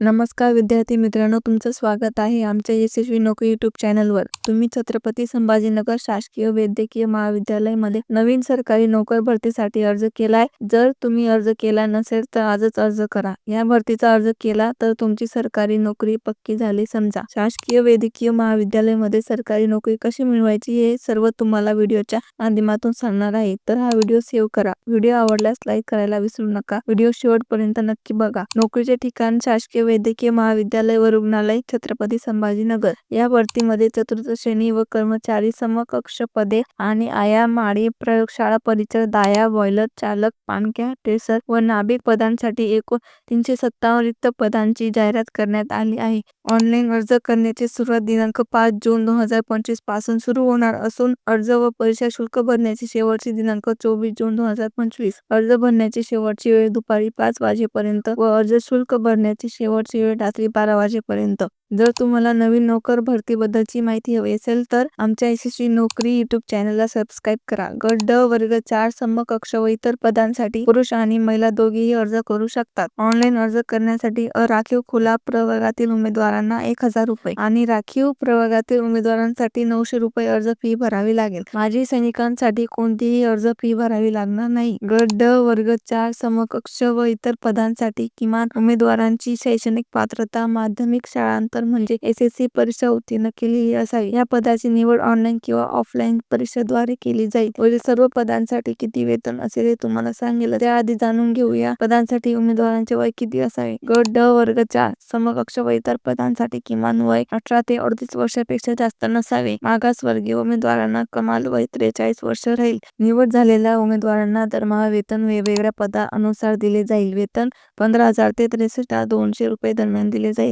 नमस्कार विद्यार्थी मित्रांनो तुमचं स्वागत आहे आमच्या यशस्वी नोकरी युट्यूब चॅनलवर तुम्ही छत्रपती संभाजीनगर शासकीय वैद्यकीय महाविद्यालयामध्ये नवीन सरकारी नोकर भरतीसाठी अर्ज केलाय. जर तुम्ही अर्ज केला नसेल तर आजच अर्ज करा. या भरतीचा अर्ज केला तर तुमची सरकारी नोकरी पक्की झाली. समजा शासकीय वैद्यकीय महाविद्यालयामध्ये सरकारी नोकरी कशी मिळवायची हे सर्व तुम्हाला व्हिडिओच्या माध्यमातून सांगणार आहे. तर हा व्हिडिओ सेव्ह करा. व्हिडिओ आवडल्यास लाईक करायला विसरू नका. व्हिडिओ शेवटपर्यंत नक्की बघा. नोकरीचे ठिकाण शासकीय वैद्यकीय महाविद्यालय व रुग्णालय छत्रपती संभाजीनगर. या भरतीमध्ये चतुर्थ श्रेणी व कर्मचारी समकक्ष पदे आणि आया माळी प्रयोगशाळा परिचर दाया बॉयलर चालक पाणक्या टेसर व नाभिक पदांसाठी एकूण तीनशे सत्तावन्न रिक्त पदांची जाहिरात करण्यात आली आहे. ऑनलाईन अर्ज करण्याची सुरुवात दिनांक पाच जून दोन हजार पंचवीसपासून सुरू होणार असून अर्ज व परीक्षा शुल्क भरण्याची शेवटची दिनांक चोवीस जून दोन हजार पंचवीस. अर्ज भरण्याची शेवटची वेळ दुपारी पाच वाजेपर्यंत व अर्ज शुल्क भरण्याची शेवटची वेळ रात्री बारा वाजेपर्यंत. जर तुम्हाला नवीन नोकर भरतीबद्दलची माहिती हवी असेल तर आमच्या यशस्वी नोकरी युट्यूब चॅनलला सबस्क्राईब करा. गट ड वर्ग चार समकक्ष व इतर पदांसाठी पुरुष आणि महिला दोघेही अर्ज करू शकतात. ऑनलाईन अर्ज करण्यासाठी अराखीव खुला प्रवर्गातील उमेदवारांना एक हजार रुपये आणि राखीव प्रवर्गातील उमेदवारांसाठी नऊशे रुपये अर्ज फी भरावी लागेल. माजी सैनिकांसाठी कोणतीही अर्ज फी भरावी लागणार नाही. गट ड वर्ग चार समकक्ष व इतर पदांसाठी किमान उमेदवारांची शैक्षणिक पात्रता माध्यमिक शाळांतर म्हणजे एसएससी परीक्षा उत्तीर्ण केलेली असावी. या पदाची निवड ऑनलाईन किंवा ऑफलाईन परीक्षेद्वारे केली जाईल. वरील सर्व पदांसाठी किती वेतन असेल हे तुम्हाला सांगेल. त्याआधी जाणून घेऊया पदांसाठी उमेदवारांचे वय किती असावे. गट ड वर्ग चार. समकक्ष व इतर पदांसाठी किमान वय अठरा ते अडतीस वर्षापेक्षा जास्त नसावे. मागासवर्गीय उमेदवारांना कमाल वय त्रेचाळीस वर्ष राहील. निवड झालेल्या उमेदवारांना दरमहा वेतन वेगवेगळ्या पदानुसार दिले जाईल. वेतन पंधरा हजार ते त्रेसष्ट दोनशे रुपये दरम्यान दिले जाईल.